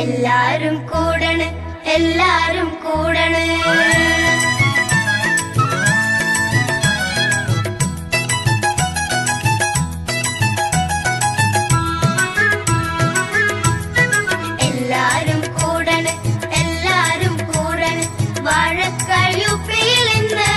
എല്ലാരും കൂടണ് എല്ലാരും കൂടണ്. എല്ലാരും say എല്ലാരും ഇന്ന്.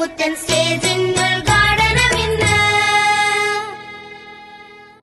But then stays in the